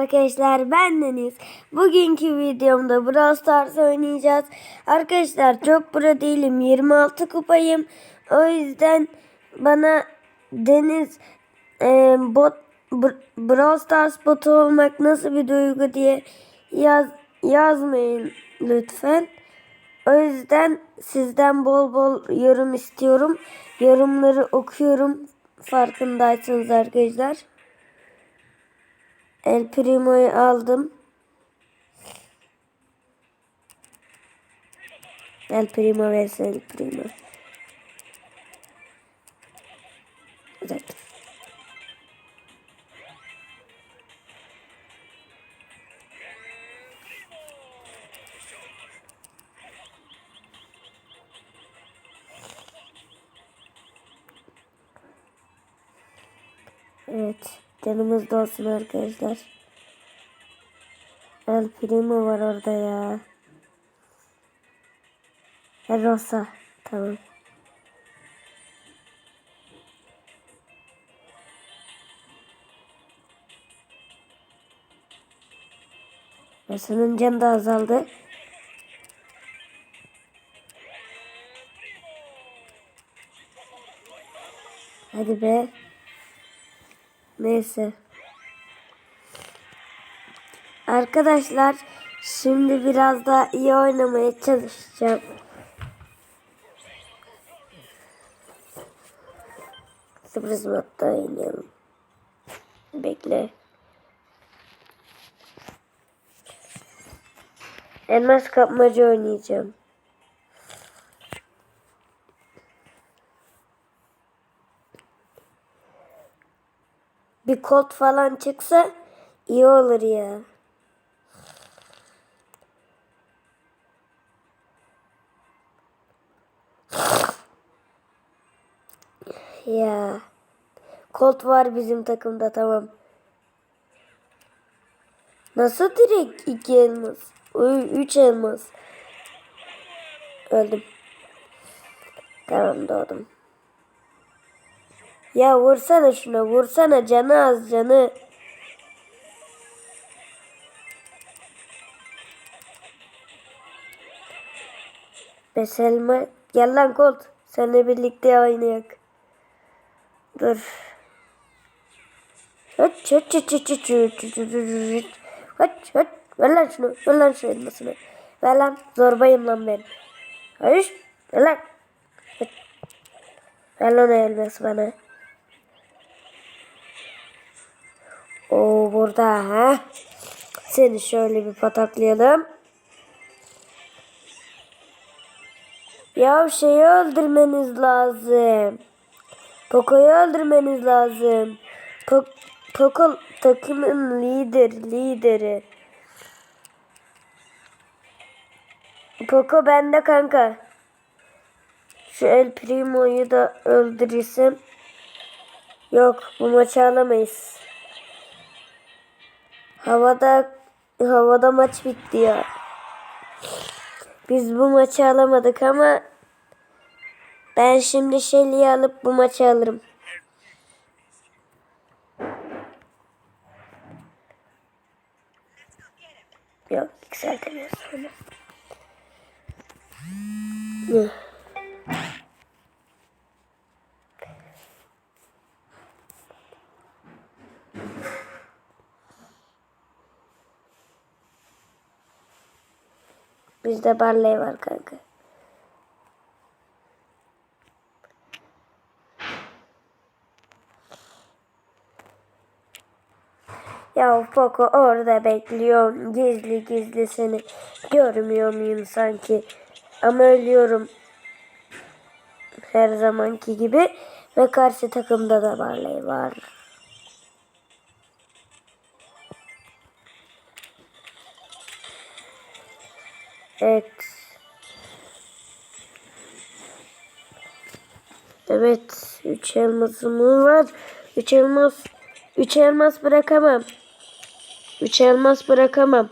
arkadaşlar ben Deniz. Bugünkü videomda Brawl Stars oynayacağız. Arkadaşlar çok pro değilim 26 kupayım. O yüzden bana Deniz e, bot Br- Brawl Stars botu olmak nasıl bir duygu diye yaz, yazmayın lütfen. O yüzden sizden bol bol yorum istiyorum. Yorumları okuyorum farkındaysanız arkadaşlar. El Primo'yu aldım. El Primo vs El Primo. Evet. Evet. Canımız da olsun arkadaşlar. El Primo var orada ya. El Rosa. Tamam. Rosa'nın canı da azaldı. Hadi be. Neyse. Arkadaşlar şimdi biraz daha iyi oynamaya çalışacağım. Sürpriz modda oynayalım. Bekle. Elmas kapmaca oynayacağım. Bir kod falan çıksa iyi olur ya. Ya. Colt var bizim takımda tamam. Nasıl direkt iki elmas? Uy, üç elmas. Öldüm. Tamam doğdum. Ya vursana şuna vursana canı az canı. Beselma gel lan Colt. Seninle birlikte oynayak. Dur. Hıç hıç hıç hıç hıç hıç hıç hıç hıç hıç Ver lan şunu. Ver lan şu elmasını. Ver lan. Zorbayım lan ben. Hayır. Ver lan. Ver lan elması bana. O burada ha. Seni şöyle bir pataklayalım. Ya şeyi öldürmeniz lazım. Poco'yu öldürmeniz lazım. Po Poco takımın lider, lideri. Poco bende kanka. Şu El Primo'yu da öldürürsem. Yok bu maçı alamayız. Havada havada maç bitti ya. Biz bu maçı alamadık ama ben şimdi Shelly'i alıp bu maçı alırım. Yok yükseltemiyoruz onu. Bizde Barley var kanka. Ya Poco orada bekliyorum. Gizli gizli seni görmüyor muyum sanki? Ama ölüyorum. Her zamanki gibi. Ve karşı takımda da Barley var. Evet. Evet. Üç elmasım var. Üç elmas. Üç elmas bırakamam. Üç elmas bırakamam.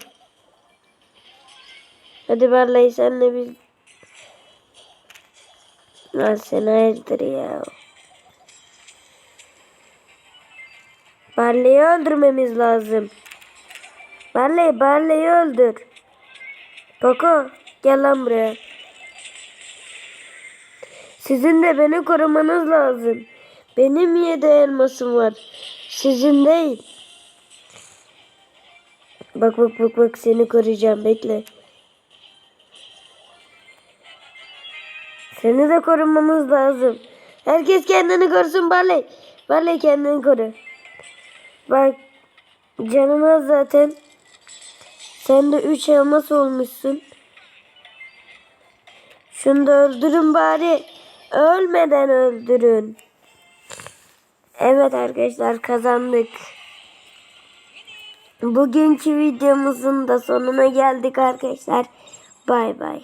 Hadi Barley senle bir... Lan sen hayırdır ya. Barley'i öldürmemiz lazım. Barley, Barley'i öldür. Koko, gel lan buraya. Sizin de beni korumanız lazım. Benim yedi elmasım var. Sizin değil. Bak bak bak bak seni koruyacağım bekle. Seni de korumamız lazım. Herkes kendini korusun Barley. Barley kendini koru. Bak canın az zaten. Sen de üç elmas olmuşsun. Şunu da öldürün bari. Ölmeden öldürün. Evet arkadaşlar kazandık. Bugünkü videomuzun da sonuna geldik arkadaşlar. Bay bay.